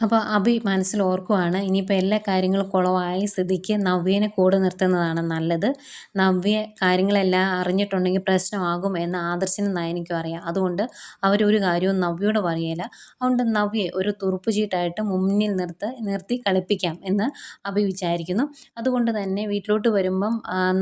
അപ്പോൾ അഭി മനസ്സിൽ ഓർക്കുവാണ് ഇനിയിപ്പോൾ എല്ലാ കാര്യങ്ങളും കുളമായ സ്ഥിതിക്ക് നവ്യേനെ കൂടെ നിർത്തുന്നതാണ് നല്ലത്. നവ്യ കാര്യങ്ങളെല്ലാം അറിഞ്ഞിട്ടുണ്ടെങ്കിൽ പ്രശ്നമാകും എന്ന ആദർശനം നയനിക്കും അറിയാം. അതുകൊണ്ട് അവരൊരു കാര്യവും നവ്യയോട് പറയില്ല അതുകൊണ്ട് നവ്യെ ഒരു തുറുപ്പ് ചീട്ടായിട്ട് മുന്നിൽ നിർത്ത് നിർത്തി കളിപ്പിക്കാം എന്ന് അഭി വിചാരിക്കുന്നു. അതുകൊണ്ട് തന്നെ വീട്ടിലോട്ട് വരുമ്പം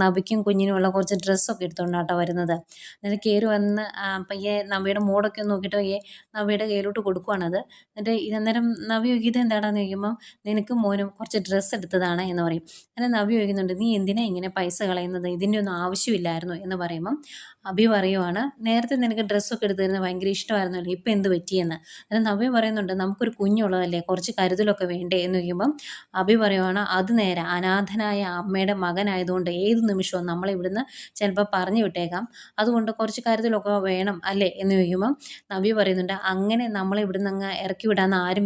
നവിക്കും കുഞ്ഞിനുമുള്ള കുറച്ച് ഡ്രസ്സൊക്കെ എടുത്തുകൊണ്ടാട്ടോ വരുന്നത്. എന്നിട്ട് കയറി വന്ന് പയ്യെ നവ്യയുടെ മൂടൊക്കെ നോക്കിയിട്ട് പയ്യെ നവ്യയുടെ കയ്യിലോട്ട് കൊടുക്കുവാണത്. എന്നിട്ട് ഇതന്നേരം നവ്യ എന്താണെന്ന് ചോദിക്കുമ്പോൾ നിനക്ക് മോനും കുറച്ച് ഡ്രസ്സ് എടുത്തതാണ് എന്ന് പറയും. അങ്ങനെ നവ്യ ചോദിക്കുന്നുണ്ട് നീ എന്തിനാ ഇങ്ങനെ പൈസ കളയുന്നത്? ഇതിന്റെ ഒന്നും ആവശ്യമില്ലായിരുന്നു എന്ന് പറയുമ്പം അഭി പറയുവാണ് നേരത്തെ നിനക്ക് ഡ്രസ്സൊക്കെ എടുത്തിരുന്ന ഭയങ്കര ഇഷ്ടമായിരുന്നല്ലോ ഇപ്പം എന്ത് പറ്റിയെന്ന്? അന്നേരം നവ്യ പറയുന്നുണ്ട് നമുക്കൊരു കുഞ്ഞുള്ളതല്ലേ കുറച്ച് കരുതലൊക്കെ വേണ്ടേ? എന്ന് ചോദിക്കുമ്പം അഭി പറയുവാണ് അത് നേരെ അനാഥനായ അമ്മയുടെ മകനായതുകൊണ്ട് ഏത് നിമിഷവും നമ്മളെ ഇവിടുന്ന് ചിലപ്പോൾ പറഞ്ഞു വിട്ടേക്കാം. അതുകൊണ്ട് കുറച്ച് കരുതലൊക്കെ വേണം അല്ലേ? എന്ന് ചോദിക്കുമ്പം നവ്യ പറയുന്നുണ്ട് അങ്ങനെ നമ്മളെ ഇവിടുന്ന് അങ്ങ് ഇറക്കി വിടാമെന്ന് ആരും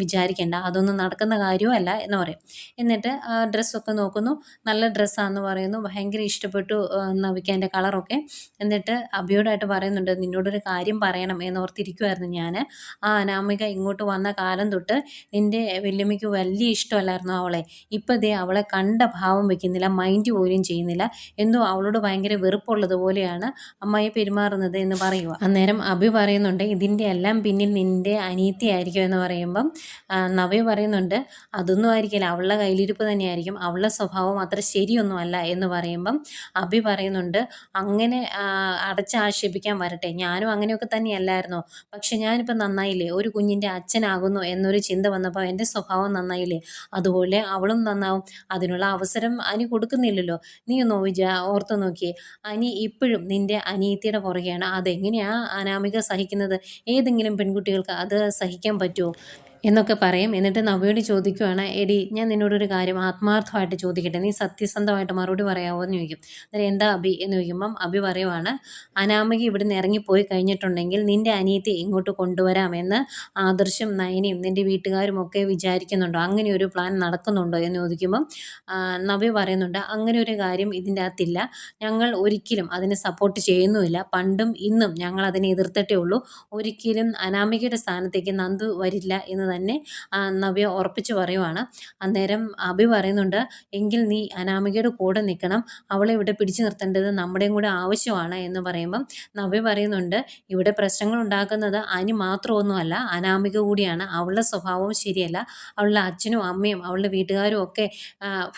വിചാരിക്കേണ്ട അതൊന്നും നടക്കുന്ന കാര്യമല്ല എന്ന് പറയും. എന്നിട്ട് ഡ്രസ്സൊക്കെ നോക്കുന്നു. നല്ല ഡ്രസ്സാന്ന് പറയുന്നു. ഭയങ്കര ഇഷ്ടപ്പെട്ടു ആ, നവിക്ക് കളറൊക്കെ. എന്നിട്ട് അഭിയോടായിട്ട് പറയുന്നുണ്ട് നിന്നോടൊരു കാര്യം പറയണം എന്ന് എന്നോർത്തിരിക്കുമായിരുന്നു ഞാൻ ആ അനാമിക ഇങ്ങോട്ട് വന്ന കാലം തൊട്ട് നിന്റെ വല്യമ്മയ്ക്ക് വലിയ ഇഷ്ടമല്ലായിരുന്നു അവളെ. ഇപ്പം ദേ അവളെ കണ്ട ഭാവം വെക്കുന്നില്ല മൈൻഡ് പോലും ചെയ്യുന്നില്ല. എന്തോ അവളോട് ഭയങ്കര വെറുപ്പുള്ളതുപോലെയാണ് അമ്മായി പെരുമാറുന്നത് എന്ന് പറയുക അന്നേരം അഭി പറയുന്നുണ്ട് ഇതിന്റെ എല്ലാം പിന്നിൽ നിന്റെ ആയിരിക്കും എന്ന് പറയുമ്പം നവ്യ പറയുന്നുണ്ട് അതൊന്നും ആയിരിക്കില്ല. അവളുടെ കയ്യിലിരിപ്പ് തന്നെയായിരിക്കും. അവളുടെ സ്വഭാവം അത്ര ശരിയൊന്നും അല്ല എന്ന് പറയുമ്പം അഭി പറയുന്നുണ്ട് അങ്ങനെ അടച്ചാക്ഷേപിക്കാൻ വരട്ടെ. ഞാനും അങ്ങനെയൊക്കെ തന്നെയല്ലായിരുന്നോ? പക്ഷെ ഞാനിപ്പോൾ നന്നായില്ലേ? ഒരു കുഞ്ഞിന്റെ അച്ഛനാകുന്നു എന്നൊരു ചിന്ത വന്നപ്പോൾ എന്റെ സ്വഭാവം നന്നായില്ലേ? അതുപോലെ അവളും നന്നാവും. അതിനുള്ള അവസരം അനി കൊടുക്കുന്നില്ലല്ലോ. നീ ഒന്ന് വിചാ ഓർത്ത് നോക്കിയേ. അനി ഇപ്പോഴും നിന്റെ അനിയത്തിയുടെ പുറകെയാണ്. അതെങ്ങനെയാണ് അനാമിക സഹിക്കുന്നത്? ഏതെങ്കിലും പെൺകുട്ടികൾക്ക് അത് സഹിക്കാൻ പറ്റുമോ എന്നൊക്കെ പറയും. എന്നിട്ട് നവ്യോട് ചോദിക്കുവാണ് എടി ഞാൻ നിന്നോടൊരു കാര്യം ആത്മാർത്ഥമായിട്ട് ചോദിക്കട്ടെ. നീ സത്യസന്ധമായിട്ട് മറുപടി പറയാമോ എന്ന് ചോദിക്കും. അന്നേരം എന്താ അഭി? എന്ന് ചോദിക്കുമ്പം അഭി പറയുവാണ് അനാമിക ഇവിടുന്ന് ഇറങ്ങിപ്പോയി കഴിഞ്ഞിട്ടുണ്ടെങ്കിൽ നിന്റെ അനിയത്തെ ഇങ്ങോട്ട് കൊണ്ടുവരാമെന്ന് ആദർശം നയനയും നിന്റെ വീട്ടുകാരും ഒക്കെ വിചാരിക്കുന്നുണ്ടോ? അങ്ങനെ ഒരു പ്ലാൻ നടക്കുന്നുണ്ടോ? എന്ന് ചോദിക്കുമ്പം നവ്യ പറയുന്നുണ്ട് അങ്ങനെ ഒരു കാര്യം ഇതിന്റെ അകത്തില്ല. ഞങ്ങൾ ഒരിക്കലും അതിനെ സപ്പോർട്ട് ചെയ്യുന്നുമില്ല. പണ്ടും ഇന്നും ഞങ്ങൾ അതിനെ എതിർത്തിട്ടേ ഉള്ളൂ. ഒരിക്കലും അനാമികയുടെ സ്ഥാനത്തേക്ക് നന്ദു വരില്ല എന്ന് തന്നെ നവ്യ ഉറപ്പിച്ച് പറയുവാണ്. അന്നേരം അഭി പറയുന്നുണ്ട് എങ്കിൽ നീ അനാമികയുടെ കൂടെ നിൽക്കണം. അവളെ ഇവിടെ പിടിച്ചു നിർത്തേണ്ടത് നമ്മുടെയും കൂടെ ആവശ്യമാണ് എന്ന് പറയുമ്പം നവ്യ പറയുന്നുണ്ട് ഇവിടെ പ്രശ്നങ്ങൾ ഉണ്ടാക്കുന്നത് അനി മാത്രമൊന്നുമല്ല അനാമിക കൂടിയാണ്. അവളുടെ സ്വഭാവവും ശരിയല്ല. അവളുടെ അച്ഛനും അമ്മയും അവളുടെ വീട്ടുകാരും ഒക്കെ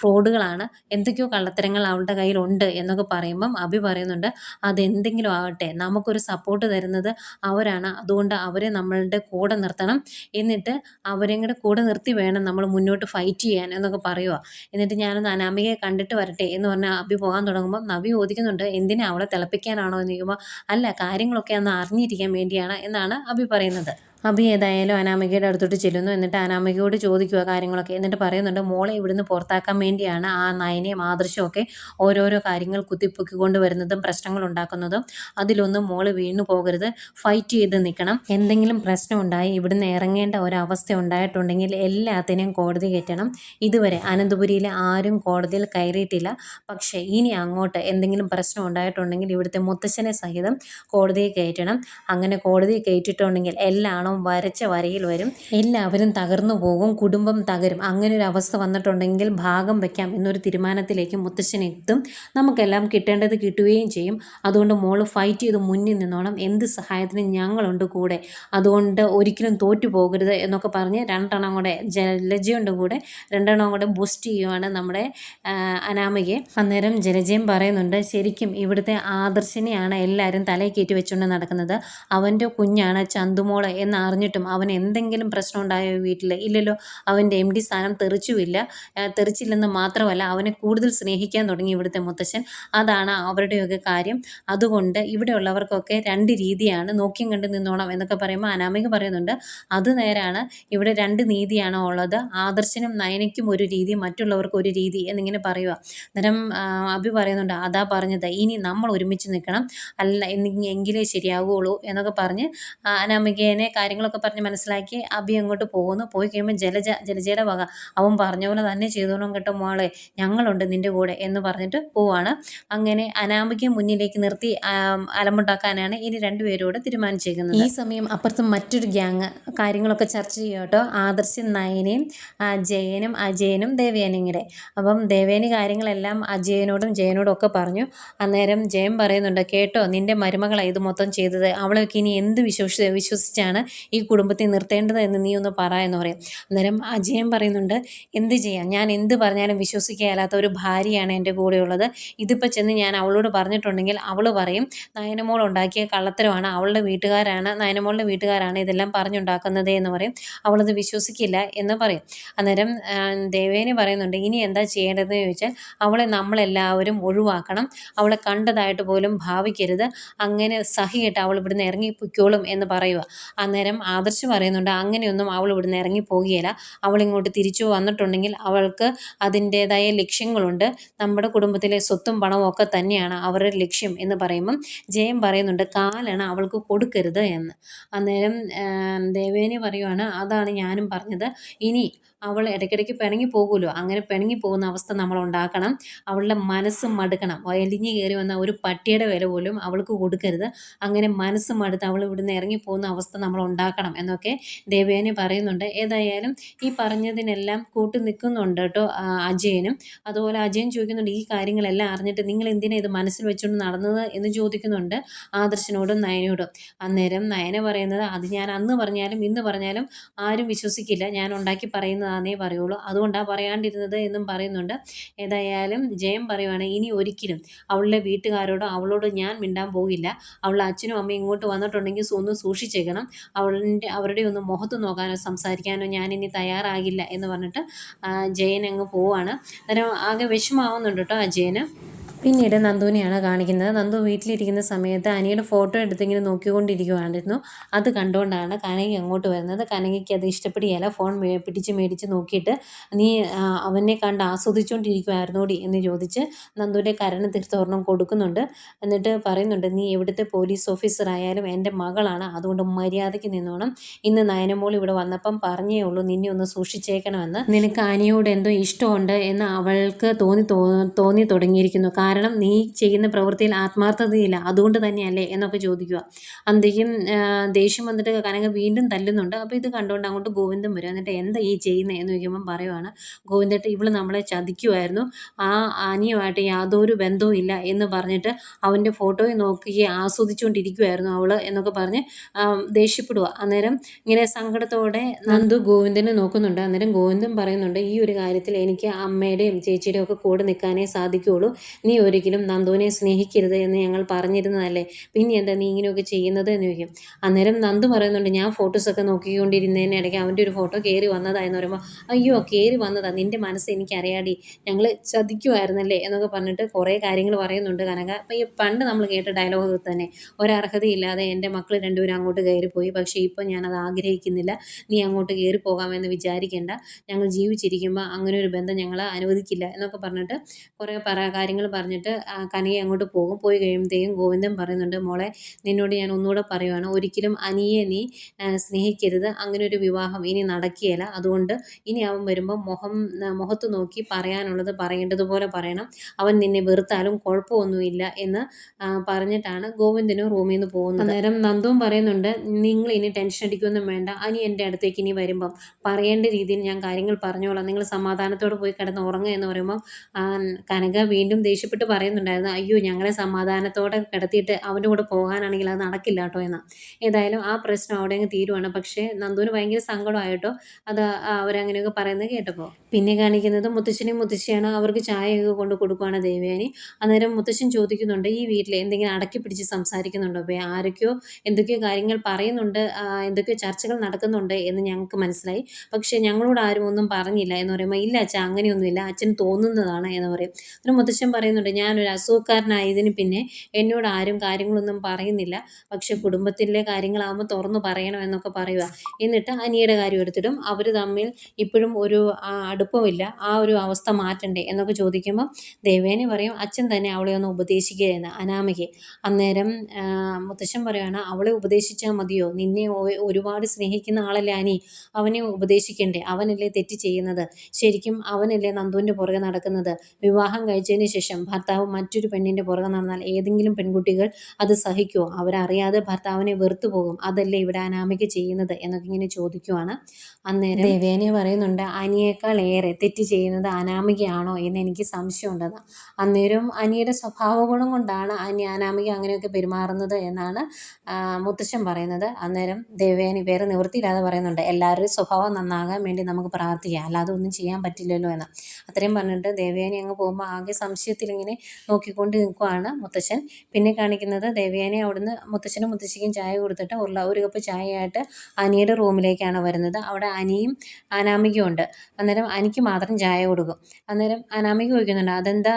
ഫ്രോഡുകളാണ്. എന്തൊക്കെയോ കള്ളത്തരങ്ങൾ അവളുടെ കയ്യിലുണ്ട് എന്നൊക്കെ പറയുമ്പം അഭി പറയുന്നുണ്ട് അതെന്തെങ്കിലും ആവട്ടെ നമുക്കൊരു സപ്പോർട്ട് തരുന്നത് അവരാണ്. അതുകൊണ്ട് അവരെ നമ്മളുടെ കൂടെ നിർത്തണം. എന്നിട്ട് അവരെയും കൂടെ കൂടെ നിർത്തി വേണം നമ്മൾ മുന്നോട്ട് ഫൈറ്റ് ചെയ്യാൻ എന്നൊക്കെ പറയുക എന്നിട്ട് ഞാനൊന്ന് അനാമികയെ കണ്ടിട്ട് വരട്ടെ എന്ന് പറഞ്ഞാൽ അബി പോകാൻ തുടങ്ങുമ്പോൾ നവി ചോദിക്കുന്നുണ്ട് എന്തിനാ അവളെ തിളപ്പിക്കാനാണോ? എന്ന് ചോദിക്കുമ്പോൾ അല്ല കാര്യങ്ങളൊക്കെ ഒന്ന് അറിഞ്ഞിരിക്കാൻ വേണ്ടിയാണ് എന്നാണ് അബി പറയുന്നത്. അഭി ഏതായാലും അനാമികയുടെ അടുത്തോട്ട് ചെല്ലുന്നു. എന്നിട്ട് അനാമികയോട് ചോദിക്കുക കാര്യങ്ങളൊക്കെ. എന്നിട്ട് പറയുന്നുണ്ട് മോളെ ഇവിടുന്ന് പുറത്താക്കാൻ വേണ്ടിയാണ് ആ നയനയും ആദർശവും ഒക്കെ ഓരോരോ കാര്യങ്ങൾ കുത്തിപ്പൊക്കിക്കൊണ്ട് കൊണ്ടുവരുന്നതും പ്രശ്നങ്ങൾ ഉണ്ടാക്കുന്നതും. അതിലൊന്നും മോൾ വീണു പോകരുത്. ഫൈറ്റ് ചെയ്ത് നിൽക്കണം. എന്തെങ്കിലും പ്രശ്നം ഉണ്ടായി ഇവിടുന്ന് ഇറങ്ങേണ്ട ഒരവസ്ഥ ഉണ്ടായിട്ടുണ്ടെങ്കിൽ എല്ലാത്തിനെയും കോടതി കയറ്റണം. ഇതുവരെ അനന്തപുരിയിലെ ആരും കോടതിയിൽ കയറിയിട്ടില്ല. പക്ഷേ ഇനി അങ്ങോട്ട് എന്തെങ്കിലും പ്രശ്നം ഉണ്ടായിട്ടുണ്ടെങ്കിൽ ഇവിടുത്തെ മുത്തശ്ശനെ സഹിതം കോടതിയെ കയറ്റണം. അങ്ങനെ കോടതിയെ കയറ്റിയിട്ടുണ്ടെങ്കിൽ എല്ലാണവും വരച്ച വരയിൽ വരും. എല്ലാവരും തകർന്നു പോകും കുടുംബം തകരും. അങ്ങനെ ഒരു അവസ്ഥ വന്നിട്ടുണ്ടെങ്കിൽ ഭാഗം വയ്ക്കാം എന്നൊരു തീരുമാനത്തിലേക്ക് മുത്തശ്ശൻ എത്തും. നമുക്കെല്ലാം കിട്ടേണ്ടത് കിട്ടുകയും ചെയ്യും. അതുകൊണ്ട് മോൾ ഫൈറ്റ് ചെയ്ത് മുന്നിൽ നിന്നോണം. എന്ത് സഹായത്തിനും ഞങ്ങളുണ്ട് കൂടെ. അതുകൊണ്ട് ഒരിക്കലും തോറ്റു പോകരുത് എന്നൊക്കെ പറഞ്ഞ് രണ്ടെണ്ണം കൂടെ ജലജയുണ്ട് കൂടെ. രണ്ടെണ്ണം കൂടെ ബൂസ്റ്റ് ചെയ്യുവാണ് നമ്മുടെ അനാമികയെ. അന്നേരം ജലജയം പറയുന്നുണ്ട് ശരിക്കും ഇവിടുത്തെ ആദർശിനെയാണ് എല്ലാവരും തലയിൽ കയറ്റി വെച്ചുകൊണ്ട് നടക്കുന്നത്. അവന്റെ കുഞ്ഞാണ് ചന്തുമോൾ എന്ന് അറിഞ്ഞിട്ടും അവൻ എന്തെങ്കിലും പ്രശ്നം ഉണ്ടായോ വീട്ടിൽ ഇല്ലല്ലോ അവന്റെ എം ഡി സ്ഥാനം തെറിച്ചുമില്ല തെറിച്ചില്ലെന്ന് മാത്രമല്ല അവനെ കൂടുതൽ സ്നേഹിക്കാൻ തുടങ്ങി ഇവിടുത്തെ മുത്തശ്ശൻ. അതാണ് അവരുടെയൊക്കെ കാര്യം. അതുകൊണ്ട് ഇവിടെയുള്ളവർക്കൊക്കെ രണ്ട് രീതിയാണ് നോക്കിയും കണ്ട് നിന്നോണം എന്നൊക്കെ പറയുമ്പോൾ അനാമിക പറയുന്നുണ്ട് അത് നേരാണ്. ഇവിടെ രണ്ട് നീതിയാണ് ഉള്ളത്. ആദർശനും നയനയ്ക്കും ഒരു രീതി മറ്റുള്ളവർക്ക് ഒരു രീതി എന്നിങ്ങനെ പറയുക അന്നേരം അഭി പറയുന്നുണ്ട് അതാ പറഞ്ഞത്. ഇനി നമ്മൾ ഒരുമിച്ച് നിൽക്കണം. അല്ല എങ്കിലേ ശരിയാകുകയുള്ളൂ എന്നൊക്കെ പറഞ്ഞ് അനാമികേനെ കാര്യങ്ങളൊക്കെ പറഞ്ഞ് മനസ്സിലാക്കി അബി അങ്ങോട്ട് പോകുന്നു. പോയി കഴിയുമ്പോൾ ജലജ ജലജയുടെ വക അവൻ പറഞ്ഞ പോലെ തന്നെ ചെയ്തോണം കേട്ടോ മോളെ. ഞങ്ങളുണ്ട് നിന്റെ കൂടെ എന്ന് പറഞ്ഞിട്ട് പോവാണ്. അങ്ങനെ അനാമിക മുന്നിലേക്ക് നിർത്തി അലമുണ്ടാക്കാനാണ് ഇനി രണ്ടുപേരോട് തീരുമാനിച്ചേക്കുന്നത് ഈ സമയം അപ്പുറത്ത് മറ്റൊരു ഗ്യാങ് കാര്യങ്ങളൊക്കെ ചർച്ച ചെയ്യും കേട്ടോ. ആദർശ് നയനയും ജയനും അജയനും കൂടെ അപ്പം ദേവേനി കാര്യങ്ങളെല്ലാം അജയനോടും ജയനോടും ഒക്കെ പറഞ്ഞു. അന്നേരം ജയൻ പറയുന്നുണ്ട് കേട്ടോ നിന്റെ മരുമകളാണ് ഇത് മൊത്തം ചെയ്തത്. അവളൊക്കെ ഇനി എന്ത് വിശ്വസി വിശ്വസിച്ചാണ് ഈ കുടുംബത്തെ നിർത്തേണ്ടത് എന്ന് നീ ഒന്ന് പറ എന്ന് പറയും. അന്നേരം അജയൻ പറയുന്നുണ്ട് എന്ത് ചെയ്യാം? ഞാൻ എന്ത് പറഞ്ഞാലും വിശ്വസിക്കാത്ത ഒരു ഭാര്യയാണ് എന്റെ കൂടെയുള്ളത്. ഇതിപ്പോൾ ചെന്ന് ഞാൻ അവളോട് പറഞ്ഞിട്ടുണ്ടെങ്കിൽ അവൾ പറയും നയനമോൾ ഉണ്ടാക്കിയ കള്ളത്തരമാണ് അവളുടെ വീട്ടുകാരാണ് നയനമോളുടെ വീട്ടുകാരാണ് ഇതെല്ലാം പറഞ്ഞുണ്ടാക്കുന്നത് എന്ന് പറയും. അവളത് വിശ്വസിക്കില്ല എന്ന് പറയും. അന്നേരം ദേവേനെ പറയുന്നുണ്ട് ഇനി എന്താ ചെയ്യേണ്ടതെന്ന് ചോദിച്ചാൽ അവളെ നമ്മളെല്ലാവരും ഒഴിവാക്കണം. അവളെ കണ്ടതായിട്ട് പോലും ഭാവിക്കരുത്. അങ്ങനെ സഹിയിട്ട് അവൾ ഇവിടുന്ന് ഇറങ്ങി ഇറങ്ങിപ്പോയിക്കോളും എന്ന് പറയുക അന്നേരം ആദർശ് പറയുന്നുണ്ട് അങ്ങനെയൊന്നും അവൾ ഇവിടുന്ന് ഇറങ്ങിപ്പോകുകയില്ല അവൾ ഇങ്ങോട്ട് തിരിച്ചു വന്നിട്ടുണ്ടെങ്കിൽ അവൾക്ക് അതിന്റേതായ ലക്ഷ്യങ്ങളുണ്ട്. നമ്മുടെ കുടുംബത്തിലെ സ്വത്തും പണവും ഒക്കെ തന്നെയാണ് അവരുടെ ലക്ഷ്യം എന്ന് പറയുമ്പം ജയം പറയുന്നുണ്ട് കാലാണ് അവൾക്ക് കൊടുക്കരുത് എന്ന്. അന്നേരം ദേവേനി പറയുവാണ് അതാണ് ഞാനും പറഞ്ഞത്. ഇനി അവൾ ഇടയ്ക്കിടയ്ക്ക് പിണങ്ങി പോകുമല്ലോ. അങ്ങനെ പിണങ്ങി പോകുന്ന അവസ്ഥ നമ്മൾ ഉണ്ടാക്കണം. അവളുടെ മനസ്സ് മടുക്കണം. വലിഞ്ഞു കയറി വന്ന ഒരു പട്ടിയുടെ വില പോലും അവൾക്ക് കൊടുക്കരുത്. അങ്ങനെ മനസ്സ് മടുത്ത് അവൾ ഇവിടുന്ന് ഇറങ്ങി പോകുന്ന അവസ്ഥ നമ്മൾ ഉണ്ടാക്കണം എന്നൊക്കെ ദേവയാനി പറയുന്നുണ്ട്. ഏതായാലും ഈ പറഞ്ഞതിനെല്ലാം കൂട്ടി നിൽക്കുന്നുണ്ട് കേട്ടോ അജയനും. അതുപോലെ അജയൻ ചോദിക്കുന്നുണ്ട് ഈ കാര്യങ്ങളെല്ലാം അറിഞ്ഞിട്ട് നിങ്ങൾ എന്തിനാ ഇത് മനസ്സിൽ വെച്ചുകൊണ്ട് നടന്നത് എന്ന് ചോദിക്കുന്നുണ്ട് ആദർശനോടും നയനോടും അന്നേരം നയന പറയുന്നത് അത് ഞാൻ അന്ന് പറഞ്ഞാലും ഇന്ന് പറഞ്ഞാലും ആരും വിശ്വസിക്കില്ല. ഞാൻ ഉണ്ടാക്കി പറയുന്നത് പറയുന്നതാണെന്നേ പറയുള്ളൂ. അതുകൊണ്ടാണ് പറയാണ്ടിരുന്നത് എന്നും പറയുന്നുണ്ട്. ഏതായാലും ജയം പറയുവാണ് ഇനി ഒരിക്കലും അവളുടെ വീട്ടുകാരോടോ അവളോടോ ഞാൻ മിണ്ടാൻ പോകില്ല. അവളുടെ അച്ഛനും അമ്മയും ഇങ്ങോട്ട് വന്നിട്ടുണ്ടെങ്കിൽ ഒന്ന് സൂക്ഷിച്ചേക്കണം. അവളുടെ അവരുടെ ഒന്ന് മുഖത്ത് നോക്കാനോ സംസാരിക്കാനോ ഞാനിനി തയ്യാറാകില്ല എന്ന് പറഞ്ഞിട്ട് ജയൻ അങ്ങ് പോവാണ്. അന്നേരം ആകെ വിഷമാവുന്നുണ്ട് കേട്ടോ ആ ജയന്. പിന്നീട് നന്ദുവിനെയാണ് കാണിക്കുന്നത്. നന്ദു വീട്ടിലിരിക്കുന്ന സമയത്ത് അനിയുടെ ഫോട്ടോ എടുത്തിങ്ങനെ നോക്കിക്കൊണ്ടിരിക്കുവായിരുന്നു. അത് കണ്ടുകൊണ്ടാണ് കനകി അങ്ങോട്ട് വരുന്നത്. കനകിക്ക് അത് ഇഷ്ടപ്പെടുകയല്ല ഫോൺ പിടിച്ച് മേടിച്ച് നോക്കിയിട്ട് നീ അവനെ കണ്ട് ആസ്വദിച്ചുകൊണ്ടിരിക്കുമായിരുന്നോടി എന്ന് ചോദിച്ച് നന്ദുവിന്റെ കരണ തീർത്ഥവർണം കൊടുക്കുന്നുണ്ട്. എന്നിട്ട് പറയുന്നുണ്ട് നീ എവിടുത്തെ പോലീസ് ഓഫീസറായാലും എന്റെ മകളാണ്. അതുകൊണ്ട് മര്യാദയ്ക്ക് നിന്നോണം. ഇന്ന് നയനമോൾ ഇവിടെ വന്നപ്പം പറഞ്ഞേ ഉള്ളൂ നിന്നെ ഒന്ന് സൂക്ഷിച്ചേക്കണമെന്ന്. നിനക്ക് അനിയോട് എന്തോ ഇഷ്ടമുണ്ട് എന്ന് അവൾക്ക് തോന്നി തോന്നി തുടങ്ങിയിരിക്കുന്നു. കാരണം നീ ചെയ്യുന്ന പ്രവൃത്തിയിൽ ആത്മാർത്ഥതയില്ല. അതുകൊണ്ട് തന്നെയല്ലേ എന്നൊക്കെ ചോദിക്കുക. അന്തേക്കും ദേഷ്യം വന്നിട്ട് കനക വീണ്ടും തല്ലുന്നുണ്ട്. അപ്പോൾ ഇത് കണ്ടുകൊണ്ട് അങ്ങോട്ട് ഗോവിന്ദൻ വരും. എന്നിട്ട് എന്താ ഈ ചെയ്യുന്നത് എന്ന് ചോദിക്കുമ്പം പറയുവാണ് ഗോവിന്ദട്ട് ഇവൾ നമ്മളെ ചതിക്കുമായിരുന്നു ആ അനിയുമായിട്ട് യാതൊരു ബന്ധവും ഇല്ല എന്ന് പറഞ്ഞിട്ട് അവന്റെ ഫോട്ടോയിൽ നോക്കി ആസ്വദിച്ചുകൊണ്ടിരിക്കുമായിരുന്നു അവൾ എന്നൊക്കെ പറഞ്ഞ് ദേഷ്യപ്പെടുക അന്നേരം ഇങ്ങനെ സങ്കടത്തോടെ നന്ദു ഗോവിന്ദനെ നോക്കുന്നുണ്ട്. അന്നേരം ഗോവിന്ദം പറയുന്നുണ്ട് ഈ ഒരു കാര്യത്തിൽ എനിക്ക് അമ്മയുടെയും ചേച്ചിയുടെയും ഒക്കെ കൂടെ നിൽക്കാനേ സാധിക്കുകയുള്ളൂ നീ ഒരിക്കലും നന്ദുവിനെ സ്നേഹിക്കരുത് എന്ന് ഞങ്ങൾ പറഞ്ഞിരുന്നതല്ലേ? പിന്നെ എന്താ നീ ഇങ്ങനെയൊക്കെ ചെയ്യുന്നത് എന്ന് ചോദിക്കും. അന്നേരം നന്ദു പറയുന്നുണ്ട് ഞാൻ ഫോട്ടോസൊക്കെ നോക്കിക്കൊണ്ടിരുന്നതിന് ഇടയ്ക്ക് അവന്റെ ഒരു ഫോട്ടോ കയറി വന്നതായെന്ന് പറയുമ്പോൾ അയ്യോ കയറി വന്നതാ. നിന്റെ മനസ്സ് എനിക്കറിയാടി. ഞങ്ങൾ ചതിക്കുമായിരുന്നല്ലേ എന്നൊക്കെ പറഞ്ഞിട്ട് കുറേ കാര്യങ്ങൾ പറയുന്നുണ്ട് കനക. ഈ പണ്ട് നമ്മൾ കേട്ട ഡയലോഗ് തന്നെ ഒരർഹതയില്ലാതെ എന്റെ മക്കൾ രണ്ടുപേരും അങ്ങോട്ട് കയറിപ്പോയി. പക്ഷേ ഇപ്പോൾ ഞാനത് ആഗ്രഹിക്കുന്നില്ല. നീ അങ്ങോട്ട് കയറി പോകാമെന്ന് വിചാരിക്കേണ്ട. ഞങ്ങൾ ജീവിച്ചിരിക്കുമ്പോൾ അങ്ങനെ ഒരു ബന്ധം ഞങ്ങൾ അനുവദിക്കില്ല എന്നൊക്കെ പറഞ്ഞിട്ട് കുറേ പറ കാര്യങ്ങൾ പറഞ്ഞിട്ട് കനയെ അങ്ങോട്ട് പോകും. പോയി കഴിയുമ്പോഴത്തേക്കും ഗോവിന്ദൻ പറയുന്നുണ്ട് മോളെ നിന്നോട് ഞാൻ ഒന്നുകൂടെ പറയുവാണ്. ഒരിക്കലും അനിയെ നീ സ്നേഹിക്കരുത്. അങ്ങനെ ഒരു വിവാഹം ഇനി നടക്കുകയില്ല. അതുകൊണ്ട് ഇനി അവൻ വരുമ്പോൾ മുഖം മുഖത്ത് നോക്കി പറയാനുള്ളത് പറയേണ്ടതുപോലെ പറയണം. അവൻ നിന്നെ വെറുത്താലും കുഴപ്പമൊന്നുമില്ല എന്ന് പറഞ്ഞിട്ടാണ് ഗോവിന്ദനും റൂമിൽ നിന്ന് പോകുന്നത്. അന്നേരം നന്ദവും പറയുന്നുണ്ട് നിങ്ങൾ ഇനി ടെൻഷൻ അടിക്കൊന്നും വേണ്ട. അനി എന്റെ അടുത്തേക്ക് ഇനി വരുമ്പം പറയേണ്ട രീതിയിൽ ഞാൻ കാര്യങ്ങൾ പറഞ്ഞോളാം. നിങ്ങൾ സമാധാനത്തോടെ പോയി കിടന്ന് ഉറങ്ങുക എന്ന് പറയുമ്പം കനക വീണ്ടും ദേഷ്യപ്പെട്ട് പറയുന്നുണ്ടായിരുന്നു അയ്യോ ഞങ്ങളെ സമാധാനത്തോടെ കിടത്തിയിട്ട് അവന്റെ കൂടെ പോകാനാണെങ്കിൽ അത് നടക്കില്ല കേട്ടോ എന്ന്. ഏതായാലും ആ പ്രശ്നം അവിടെ അങ്ങ് തീരുവാണ്. പക്ഷേ നന്ദുവിന് ഭയങ്കര സങ്കടമായിട്ടോ? അത് അവരങ്ങനെയൊക്കെ പറയുന്നത് കേട്ടപ്പോൾ പിന്നെ കാണിക്കുന്നത് മുത്തശ്ശനെയും മുത്തശ്ശിയാണ്. അവർക്ക് ചായയൊക്കെ കൊണ്ട് കൊടുക്കുവാണ് ദേവയാനി. അന്നേരം മുത്തശ്ശൻ ചോദിക്കുന്നുണ്ട് ഈ വീട്ടിൽ എന്തെങ്കിലും അടക്കി പിടിച്ച് സംസാരിക്കുന്നുണ്ടോ? അപ്പോൾ ആരൊക്കെയോ എന്തൊക്കെയോ കാര്യങ്ങൾ പറയുന്നുണ്ട് എന്തൊക്കെയോ ചർച്ചകൾ നടക്കുന്നുണ്ട് എന്ന് ഞങ്ങൾക്ക് മനസ്സിലായി. പക്ഷേ ഞങ്ങളോട് ആരും ഒന്നും പറഞ്ഞില്ല എന്ന് പറയുമ്പോൾ ഇല്ല അച്ഛൻ അങ്ങനെയൊന്നുമില്ല. അച്ഛൻ തോന്നുന്നതാണ് എന്ന് പറയും. അന്നേരം മുത്തശ്ശൻ പറയുന്നുണ്ട് പറയുന്നുണ്ട് ഞാനൊരു അസുഖക്കാരനായതിന് പിന്നെ എന്നോട് ആരും കാര്യങ്ങളൊന്നും പറയുന്നില്ല. പക്ഷെ കുടുംബത്തിലെ കാര്യങ്ങളാകുമ്പോൾ തുറന്നു പറയണം എന്നൊക്കെ പറയുക എന്നിട്ട് അനിയുടെ കാര്യം എടുത്തിടും. അവർ തമ്മിൽ ഇപ്പോഴും ഒരു അടുപ്പമില്ല. ആ ഒരു അവസ്ഥ മാറ്റണ്ടേ എന്നൊക്കെ ചോദിക്കുമ്പോൾ ദേവേനെ പറയും അച്ഛൻ തന്നെ അവളെ ഒന്ന് ഉപദേശിക്കുക എന്ന് അനാമയ്ക്ക് അന്നേരം മുത്തശ്ശൻ പറയുകയാണ് അവളെ ഉപദേശിച്ചാൽ മതിയോ? നിന്നെ ഒരുപാട് സ്നേഹിക്കുന്ന ആളല്ലേ അനി. അവനെ ഉപദേശിക്കണ്ടേ? അവനല്ലേ തെറ്റ് ചെയ്യുന്നത്? ശരിക്കും അവനല്ലേ നന്ദുവിന്റെ പുറകെ നടക്കുന്നത്? വിവാഹം കഴിച്ചതിന് ശേഷം ഭർത്താവ് മറ്റൊരു പെണ്ണിന്റെ പുറകെ നടന്നാൽ ഏതെങ്കിലും പെൺകുട്ടികൾ അത് സഹിക്കുമോ അവരറിയാതെ ഭർത്താവിനെ വെറുത്തു പോകും. അതല്ലേ ഇവിടെ അനാമിക ചെയ്യുന്നത്? എന്നൊക്കെ ഇങ്ങനെ ചോദിക്കുവാണ്. അന്നേരം ദേവേനെ പറയുന്നുണ്ട് അനിയേക്കാൾ ഏറെ തെറ്റ് ചെയ്യുന്നത് അനാമികയാണോ എന്ന് എനിക്ക് സംശയമുണ്ടത്. അന്നേരം അനിയുടെ സ്വഭാവ ഗുണം കൊണ്ടാണ് അനി അനാമിക അങ്ങനെയൊക്കെ പെരുമാറുന്നത് എന്നാണ് മുത്തശ്ശൻ പറയുന്നത്. അന്നേരം ദേവേനി വേറെ നിവൃത്തിയില്ലാതെ പറയുന്നുണ്ട് എല്ലാവരുടെയും സ്വഭാവം നന്നാകാൻ വേണ്ടി നമുക്ക് പ്രാർത്ഥിക്കാം. അല്ലാതെ ഒന്നും ചെയ്യാൻ പറ്റില്ലല്ലോ എന്ന്. അത്രയും പറഞ്ഞിട്ട് ദേവേനി അങ്ങ് പോകുമ്പോൾ ആകെ സംശയത്തിൽ ഇങ്ങനെ നോക്കിക്കൊണ്ട് നിൽക്കുവാണ് മുത്തശ്ശൻ പിന്നെ കാണിക്കുന്നത് ദേവയാനി അവിടുന്ന് മുത്തശ്ശനും മുത്തശ്ശിക്കും ചായ കൊടുത്തിട്ട് ഉള്ള ഒരു കപ്പ് ചായയായിട്ട് അനിയുടെ റൂമിലേക്കാണ് വരുന്നത്. അവിടെ അനിയും അനാമികയും ഉണ്ട്. അന്നേരം അനിക്ക് മാത്രം ചായ കൊടുക്കും. അന്നേരം അനാമിക ചോദിക്കുന്നുണ്ട് അതെന്താ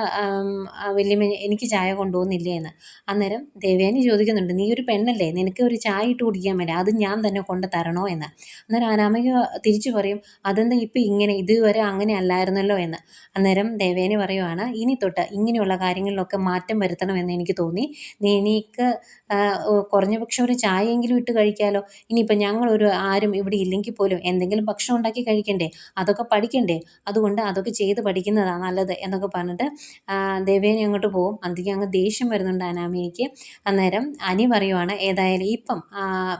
വലിയ എനിക്ക് ചായ കൊണ്ടുപോകുന്നില്ലേ എന്ന്? അന്നേരം ദേവയാനി ചോദിക്കുന്നുണ്ട് നീ ഒരു പെണ്ണല്ലേ? നിനക്ക് ഒരു ചായ ഇട്ട് കുടിക്കാൻ മേലെ അത് ഞാൻ തന്നെ കൊണ്ട് തരണോ എന്ന്? അന്നേരം അനാമിക തിരിച്ചു പറയും അതെന്താ ഇപ്പം ഇങ്ങനെ? ഇതുവരെ അങ്ങനെ അല്ലായിരുന്നല്ലോ എന്ന്. അന്നേരം ദേവേനി പറയുവാണ് ഇനി തൊട്ട് ഇങ്ങനെയുള്ള കാര്യങ്ങളിലൊക്കെ മാറ്റം വരുത്തണമെന്ന് എനിക്ക് തോന്നി. എനിക്ക് കുറഞ്ഞ പക്ഷം ഒരു ചായയെങ്കിലും ഇട്ട് കഴിക്കാമല്ലോ ഇനിയിപ്പോൾ ഞങ്ങളൊരു ആരും ഇവിടെ ഇല്ലെങ്കിൽ പോലും എന്തെങ്കിലും ഭക്ഷണം ഉണ്ടാക്കി കഴിക്കണ്ടേ? അതൊക്കെ പഠിക്കണ്ടേ? അതുകൊണ്ട് അതൊക്കെ ചെയ്ത് പഠിക്കുന്നതാണ് നല്ലത് എന്നൊക്കെ പറഞ്ഞിട്ട് ദേവേനി അങ്ങോട്ട് പോകും അന്തിക്ക് അങ്ങ് ദേഷ്യം വരുന്നുണ്ട് അനാമിയയ്ക്ക് അന്നേരം അനി പറയുവാണ് ഏതായാലും ഇപ്പം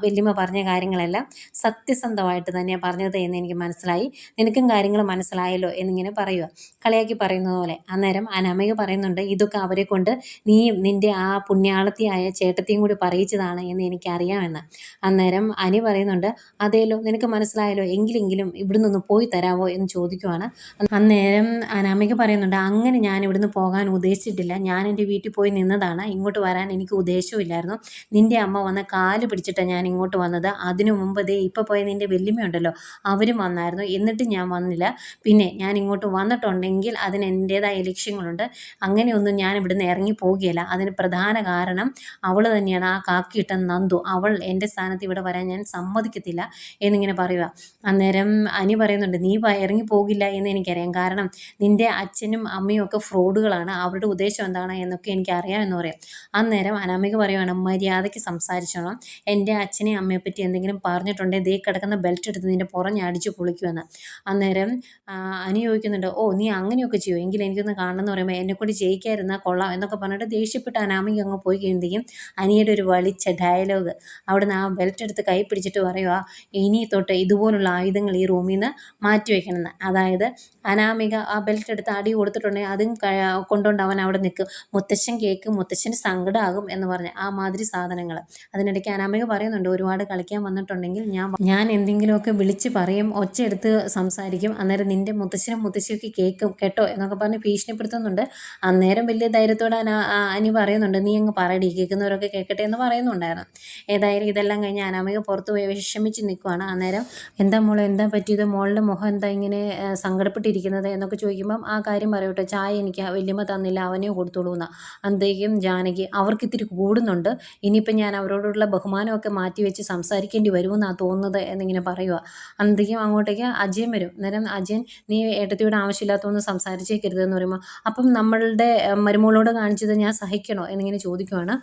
വല്യമ്മ പറഞ്ഞ കാര്യങ്ങളെല്ലാം സത്യസന്ധമായിട്ട് തന്നെയാണ് പറഞ്ഞത് എന്ന് എനിക്ക് മനസ്സിലായി. നിനക്കും കാര്യങ്ങൾ മനസ്സിലായല്ലോ എന്നിങ്ങനെ പറയുക കളിയാക്കി പറയുന്നത് പോലെ. അന്നേരം അനാമിക പറയുന്നുണ്ട്. ഇതൊക്കെ അവരെ കൊണ്ട് നീയും നിന്റെ ആ പുണ്യാളത്തിയായ ചേട്ടത്തെയും കൂടി പറയിച്ചതാണ് എന്ന് എനിക്കറിയാമെന്ന്. അന്നേരം അനി പറയുന്നുണ്ട് അതേലോ നിനക്ക് മനസ്സിലായല്ലോ എങ്കിലെങ്കിലും ഇവിടുന്ന് ഒന്ന് പോയി തരാവോ എന്ന് ചോദിക്കുവാണ്. അന്നേരം അനാമിക പറയുന്നുണ്ട് അങ്ങനെ ഞാൻ ഇവിടുന്ന് പോകാൻ ഉദ്ദേശിച്ചിട്ടില്ല. ഞാൻ എന്റെ വീട്ടിൽ പോയി നിന്നതാണ്. ഇങ്ങോട്ട് വരാൻ എനിക്ക് ഉദ്ദേശമില്ലായിരുന്നു നിന്റെ അമ്മ വന്ന് കാൽ പിടിച്ചിട്ടാണ് ഞാൻ ഇങ്ങോട്ട് വന്നത്. അതിനു മുമ്പ് ദേ ഇപ്പോൾ പോയ നിന്റെ വെല്ലുമയുണ്ടല്ലോ അവരും വന്നായിരുന്നു. എന്നിട്ട് ഞാൻ വന്നില്ല. പിന്നെ ഞാൻ ഇങ്ങോട്ട് വന്നിട്ടുണ്ടെങ്കിൽ അതിന് എന്റേതായ ലക്ഷ്യങ്ങളുണ്ട്. അങ്ങനെയൊന്നും ഞാൻ ഇവിടെ നിന്ന് ഇറങ്ങി പോകുകയില്ല അതിന് പ്രധാന കാരണം അവൾ തന്നെയാണ്. ആ കാക്കിയിട്ട നന്ദു. അവൾ എന്റെ സ്ഥാനത്ത് ഇവിടെ വരാൻ ഞാൻ സമ്മതിക്കത്തില്ല എന്നിങ്ങനെ പറയുക. അന്നേരം അനി പറയുന്നുണ്ട് നീ ഇറങ്ങി പോകില്ല എന്ന് എനിക്കറിയാം. കാരണം നിന്റെ അച്ഛനും അമ്മയും ഒക്കെ ഫ്രോഡുകളാണ്. അവരുടെ ഉദ്ദേശം എന്താണ് എന്നൊക്കെ എനിക്കറിയാം എന്ന് പറയാം. അന്നേരം അനാമിക പറയുവാണ് മര്യാദയ്ക്ക് സംസാരിച്ചോണം. എന്റെ അച്ഛനെയും അമ്മയെ പറ്റി എന്തെങ്കിലും പറഞ്ഞിട്ടുണ്ടെങ്കിൽ ദേ കിടക്കുന്ന ബെൽറ്റ് എടുത്ത് നിന്റെ പുറഞ്ഞ് അടിച്ച് പൊളിക്കുമെന്ന്. അന്നേരം അനി ചോദിക്കുന്നുണ്ട് ഓ നീ അങ്ങനെയൊക്കെ ചെയ്യും? എങ്കിൽ എനിക്കൊന്ന് കാണണമെന്ന് പറയുമ്പോൾ എന്നെക്കൊണ്ട് ജയിക്കാതിരുന്നാൽ കൊള്ളാം എന്നൊക്കെ പറഞ്ഞിട്ട് ദേഷ്യപ്പെട്ട് അനാമിക അങ്ങ് പോയി കഴിയുമ്പോഴേക്കും അനിയുടെ ഒരു വലിച്ച ഡയലോഗ് അവിടുന്ന് ആ ബെൽറ്റ് എടുത്ത് കൈ പിടിച്ചിട്ട് പറയുക ഇനി തൊട്ട് ഇതുപോലുള്ള ആയുധങ്ങൾ ഈ റൂമിൽ നിന്ന് മാറ്റി വയ്ക്കണമെന്ന് അതായത് അനാമിക ആ ബെൽറ്റ് എടുത്ത് അടി കൊടുത്തിട്ടുണ്ടെങ്കിൽ അതും കൊണ്ടുകൊണ്ട് അവൻ അവിടെ നിൽക്കും. മുത്തശ്ശൻ കേൾക്കും മുത്തശ്ശന് സങ്കടമാകും എന്ന് പറഞ്ഞ് ആ മാതിരി സാധനങ്ങൾ. അതിനിടയ്ക്ക് അനാമിക പറയുന്നുണ്ട് ഒരുപാട് കളിക്കാൻ വന്നിട്ടുണ്ടെങ്കിൽ ഞാൻ ഞാൻ എന്തെങ്കിലുമൊക്കെ വിളിച്ച് പറയും ഒച്ച എടുത്ത് സംസാരിക്കും. അന്നേരം നിന്റെ മുത്തശ്ശനും മുത്തശ്ശിയൊക്കെ കേൾക്കും കേട്ടോ എന്നൊക്കെ പറഞ്ഞ് ഭീഷണിപ്പെടുത്തുന്നുണ്ട്. അന്നേരം വലിയ ധൈര്യത്തോടെ അന അനി പറയുന്നുണ്ട് നീ അങ്ങ് പറയടി കേൾക്കുന്നവരൊക്കെ കേൾക്കട്ടെ എന്ന് പറയുന്നുണ്ടായിരുന്നു. ഏതായാലും ഇതെല്ലാം കഴിഞ്ഞ് അനാമിക പുറത്ത് പോയി വിഷമിച്ച് നിൽക്കുവാണ്. അന്നേരം എന്താ മോളെ എന്താ പറ്റിയത്? മോളുടെ മുഖം എന്താ ഇങ്ങനെ സങ്കടപ്പെട്ടിരിക്കുന്നത്? എന്നൊക്കെ ചോദിക്കുമ്പം ആ കാര്യം പറയട്ടെ ചായ എനിക്ക് വല്യമ്മ തന്നില്ല അവനെ കൊടുത്തോളൂ എന്നാ. അന്തേക്കും ജാനകി അവർക്ക് ഇത്തിരി കൂടുന്നുണ്ട് ഇനിയിപ്പം ഞാൻ അവരോടുള്ള ബഹുമാനമൊക്കെ മാറ്റി വെച്ച് സംസാരിക്കേണ്ടി വരുമെന്നാണ് തോന്നുന്നത്? എന്നിങ്ങനെ പറയുക അന്തേക്കും അങ്ങോട്ടേക്ക് അജയൻ വരും. അന്നേരം അജയൻ നീ ഏട്ടത്തിയോട് ആവശ്യമില്ലാത്തൊന്നും സംസാരിച്ചേക്കരുതെന്ന് പറയുമ്പോൾ അപ്പം നമ്മളുടെ മരുമോളോട് കാണിച്ചത് ഞാൻ സഹിക്കണോ എന്നിങ്ങനെ ചോദിക്കുവാണ്.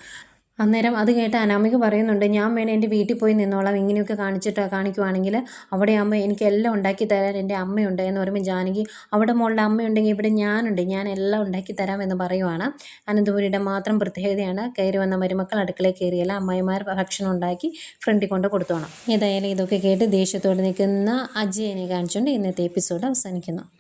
അന്നേരം അത് കേട്ട് അനാമിക പറയുന്നുണ്ട് ഞാൻ വേണേൽ എന്റെ വീട്ടിൽ പോയി നിന്നോളാം ഇങ്ങനെയൊക്കെ കാണിച്ചിട്ട് കാണിക്കുവാണെങ്കിൽ അവിടെ അമ്മ എനിക്ക് എല്ലാം ഉണ്ടാക്കി തരാൻ എന്റെ അമ്മയുണ്ട് എന്ന് പറയുമ്പോൾ ജാനകി അവിടെ മോളുടെ അമ്മയുണ്ടെങ്കിൽ ഇവിടെ ഞാനുണ്ട് ഞാൻ എല്ലാം ഉണ്ടാക്കി തരാം എന്ന് പറയുവാണ്. അനന്തപുരിയുടെ മാത്രം പ്രത്യേകതയാണ് കയറി വന്ന മരുമക്കൾ അടുക്കളയിൽ കയറിയല്ല അമ്മായിമാർ ഭക്ഷണം ഉണ്ടാക്കി ഫ്രണ്ടിൽ കൊണ്ട് കൊടുത്തോണം. ഏതായാലും ഇതൊക്കെ കേട്ട് ദേഷ്യത്തോടെ നിൽക്കുന്ന അജയനെ കാണിച്ചുകൊണ്ട് ഇന്നത്തെ എപ്പിസോഡ് അവസാനിക്കുന്നു.